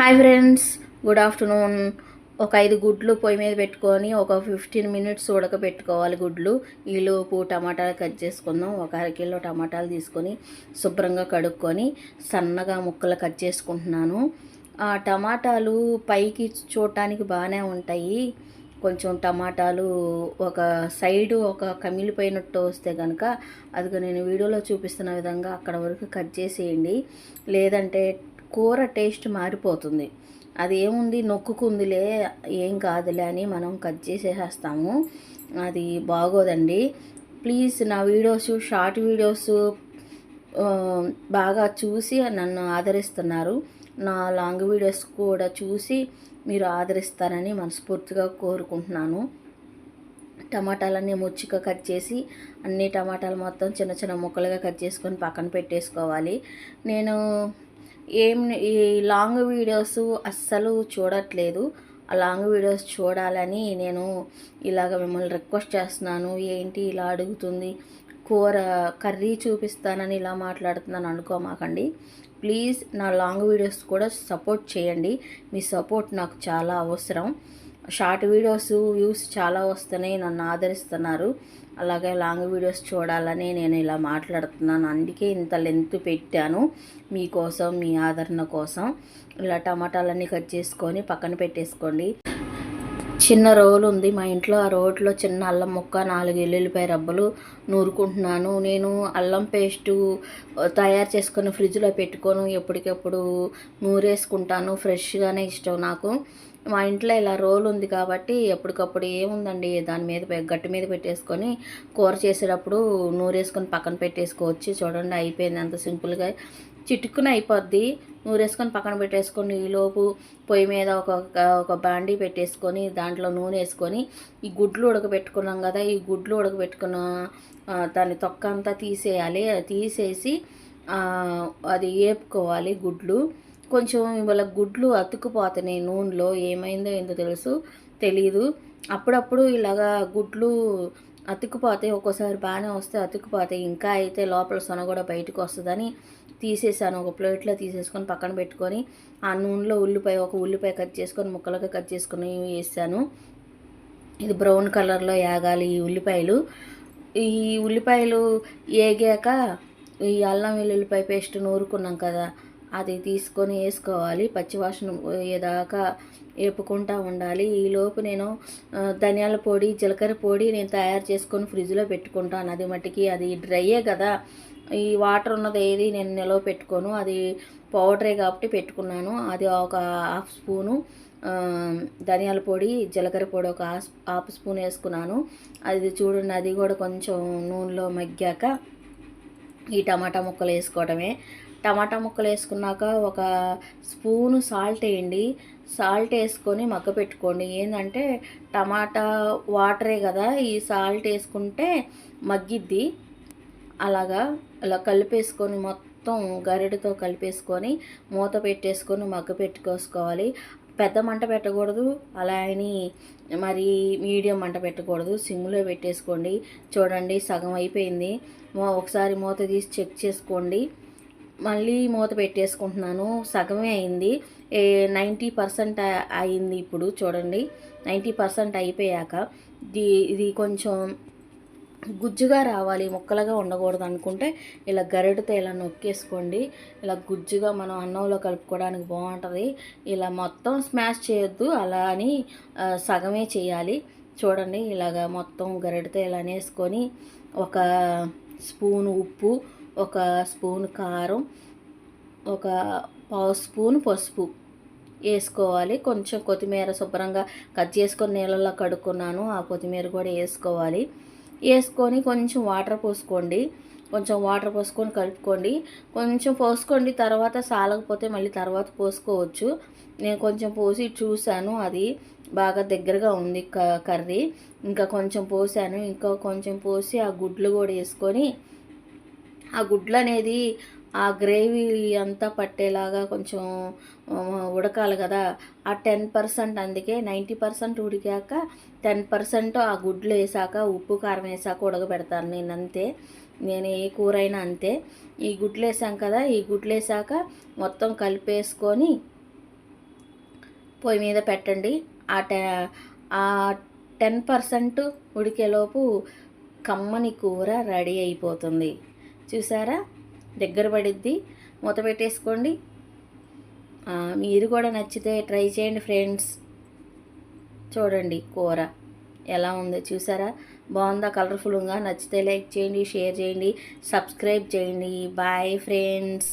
Hi friends good afternoon ఒక ఐదు గుడ్లు పొయ్యి మీద పెట్టుకొని ఒక ఫిఫ్టీన్ మినిట్స్ ఉడకబెట్టుకోవాలి గుడ్లు. ఈలోపు టమాటాలు కట్ చేసుకుందాం. ఒక అరకిలో టమాటాలు తీసుకొని శుభ్రంగా కడుక్కొని సన్నగా ముక్కలు కట్ చేసుకుంటున్నాను. ఆ టమాటాలు పైకి చూడటానికి బాగానే ఉంటాయి. కొంచెం టమాటాలు ఒక సైడు ఒక కమిలిపోయినట్టు వస్తే కనుక అది నేను వీడియోలో చూపిస్తున్న విధంగా అక్కడ వరకు కట్ చేసేయండి. లేదంటే కూర టేస్ట్ మారిపోతుంది. అది ఏముంది? నొక్కుకుందిలే ఏం కాదులే అని మనం కట్ చేసేసేస్తాము. అది బాగోదండి. ప్లీజ్ నా వీడియోస్ షార్ట్ వీడియోస్ బాగా చూసి నన్ను ఆదరిస్తున్నారు. నా లాంగ్ వీడియోస్ కూడా చూసి మీరు ఆదరిస్తారని మనస్ఫూర్తిగా కోరుకుంటున్నాను. టమాటాలన్నీ ముచ్చిగా కట్ చేసి అన్ని టమాటాలు మొత్తం చిన్న చిన్న ముక్కలుగా కట్ చేసుకొని పక్కన పెట్టేసుకోవాలి. నేను ఏం ఈ లాంగ్ వీడియోస్ అస్సలు చూడట్లేదు. ఆ లాంగ్ వీడియోస్ చూడాలని నేను ఇలాగ మిమ్మల్ని రిక్వెస్ట్ చేస్తున్నాను. ఏంటి ఇలా అడుగుతుంది? కూర కర్రీ చూపిస్తానని ఇలా మాట్లాడుతున్నాను అనుకోమాకండి. ప్లీజ్ నా లాంగ్ వీడియోస్ కూడా సపోర్ట్ చేయండి. మీ సపోర్ట్ నాకు చాలా అవసరం. షార్ట్ వీడియోస్ వ్యూస్ చాలా వస్తున్నాయి నన్ను ఆదరిస్తున్నారు. అలాగే లాంగ్ వీడియోస్ చూడాలని నేను ఇలా మాట్లాడుతున్నాను. అందుకే ఇంత లెంత్ పెట్టాను మీకోసం మీ ఆదరణ కోసం. ఇలా టమాటాలన్నీ కట్ చేసుకొని పక్కన పెట్టేసుకోండి. చిన్న రోలు ఉంది. మా ఇంట్లో ఆ రోట్లో చిన్న అల్లం ముక్క నాలుగు ఎల్లుల్లిపాయ రబ్బలు నూరుకుంటున్నాను. నేను అల్లం పేస్టు తయారు చేసుకొని ఫ్రిడ్జ్లో పెట్టుకొని ఎప్పటికెప్పుడు నూరేసుకుంటాను. ఫ్రెష్గానే ఇష్టం నాకు. మా ఇంట్లో ఇలా రోల్ ఉంది కాబట్టి ఎప్పటికప్పుడు ఏముందండి? దాని మీద గట్టి మీద పెట్టేసుకొని కూర చేసేటప్పుడు నూరేసుకొని పక్కన పెట్టేసుకోవచ్చు. చూడండి అయిపోయింది. అంత సింపుల్గా చిటుక్కున అయిపోద్ది. నూరేసుకొని పక్కన పెట్టేసుకొని ఈలోపు పొయ్యి మీద ఒక ఒక బాండీ పెట్టేసుకొని దాంట్లో నూనె వేసుకొని ఈ గుడ్లు ఉడకబెట్టుకున్నాం కదా ఈ గుడ్లు ఉడకబెట్టుకున్న దాని తొక్క అంతా తీసేయాలి. తీసేసి అది వేపుకోవాలి గుడ్లు. కొంచెం ఇవాళ గుడ్లు అతుక్కుపోతున్నాయి నూనెలో. ఏమైందో ఏందో తెలుసు తెలీదు. అప్పుడప్పుడు ఇలాగా గుడ్లు అతుక్కుపోతే ఒక్కోసారి బాగానే వస్తే అతుక్కుపోతాయి ఇంకా అయితే లోపల సొన కూడా బయటకు వస్తుందని తీసేసాను. ఒక ప్లేట్లో తీసేసుకొని పక్కన పెట్టుకొని ఆ నూనెలో ఉల్లిపాయ ఒక ఉల్లిపాయ కట్ చేసుకొని ముక్కలుగా కట్ చేసుకొని వేసాను. ఇది బ్రౌన్ కలర్లో యాగాలి ఈ ఉల్లిపాయలు. ఈ ఉల్లిపాయలు ఏగాక ఈ అల్లం వెల్లుల్లిపాయ పేస్ట్ నూరుకున్నాం కదా అది తీసుకొని వేసుకోవాలి. పచ్చివాసన పోయేదాకా వేపుకుంటా ఉండాలి. ఈలోపు నేను ధనియాల పొడి జీలకర్ర పొడి నేను తయారు చేసుకొని ఫ్రిడ్జ్లో పెట్టుకుంటాను. అది మట్టికి అది డ్రైయే కదా. ఈ వాటర్ ఉన్నది ఏది నేను నిలవ పెట్టుకోను. అది పౌడరే కాబట్టి పెట్టుకున్నాను. అది ఒక హాఫ్ స్పూను ధనియాల పొడి జీలకర్ర పొడి ఒక హాఫ్ స్పూన్ వేసుకున్నాను. అది చూడండి అది కూడా కొంచెం నూనెలో మగ్గాక ఈ టమాటా ముక్కలు వేసుకోవడమే టమాటా ముక్కలు వేసుకున్నాక ఒక స్పూను సాల్ట్ వేయండి. సాల్ట్ వేసుకొని మగ్గ పెట్టుకోండి. ఏంటంటే టమాటా వాటరే కదా ఈ సాల్ట్ వేసుకుంటే మగ్గిద్ది. అలాగా అలా కలిపేసుకొని మొత్తం గరిటతో కలిపేసుకొని మూత పెట్టేసుకొని మగ్గ పెట్టుకోసుకోవాలి. పెద్ద మంట పెట్టకూడదు అలా అని మరి మీడియం మంట పెట్టకూడదు. సిమ్లో పెట్టేసుకోండి. చూడండి సగం అయిపోయింది. ఒకసారి మూత తీసి చెక్ చేసుకోండి. మళ్ళీ మూత పెట్టేసుకుంటున్నాను. సగమే అయింది. ఏ నైంటీ పర్సెంట్ అయింది ఇప్పుడు చూడండి. నైంటీ పర్సెంట్ అయిపోయాక ఇది ఇది కొంచెం గుజ్జుగా రావాలి. ముక్కలుగా ఉండకూడదు అనుకుంటే ఇలా గరిటతో ఇలా నొక్కేసుకోండి. ఇలా గుజ్జుగా మనం అన్నంలో కలుపుకోవడానికి బాగుంటుంది. ఇలా మొత్తం స్మాష్ చేయొద్దు. అలా అని సగమే చేయాలి. చూడండి. ఇలాగ మొత్తం గరిటతో ఇలా వేసుకొని ఒక స్పూన్ ఉప్పు ఒక స్పూన్ కారం ఒక పావు స్పూన్ పసుపు వేసుకోవాలి. కొంచెం కొత్తిమీర శుభ్రంగా కట్ చేసుకొని నీళ్ళలో కడుక్కున్నాను. ఆ కొత్తిమీర కూడా వేసుకోవాలి. వేసుకొని కొంచెం వాటర్ పోసుకోండి. కొంచెం వాటర్ పోసుకొని కలుపుకోండి. కొంచెం పోసుకోండి తర్వాత సాలకపోతే మళ్ళీ తర్వాత పోసుకోవచ్చు. నేను కొంచెం పోసి చూశాను అది బాగా దగ్గరగా ఉంది క కర్రీ. ఇంకా కొంచెం పోసాను. ఇంకా కొంచెం పోసి ఆ గుడ్లు కూడా వేసుకొని ఆ గుడ్లు అనేది ఆ గ్రేవీ అంతా పట్టేలాగా కొంచెం ఉడకాలి కదా. ఆ టెన్ పర్సెంట్ అందుకే నైంటీ పర్సెంట్ ఉడికాక టెన్ పర్సెంట్ ఆ గుడ్లు వేసాక ఉప్పు కారం వేసాక ఉడకబెడతాను నేను అంతే. నేను ఏ కూర అయినా అంతే. ఈ గుడ్లు వేసాం కదా ఈ గుడ్లు వేసాక మొత్తం కలిపేసుకొని పొయ్యి మీద పెట్టండి. ఆ టె ఆ టెన్ పర్సెంట్ ఉడికేలోపు కమ్మని కూర రెడీ అయిపోతుంది. చూసారా? దగ్గర పడిద్ది. మూత పెట్టేసుకోండి. మీరు కూడా నచ్చితే ట్రై చేయండి ఫ్రెండ్స్. చూడండి కూర ఎలా ఉందో చూసారా? బాగుందా? కలర్ఫుల్గా నచ్చితే లైక్ చేయండి షేర్ చేయండి సబ్స్క్రైబ్ చేయండి. Bye friends.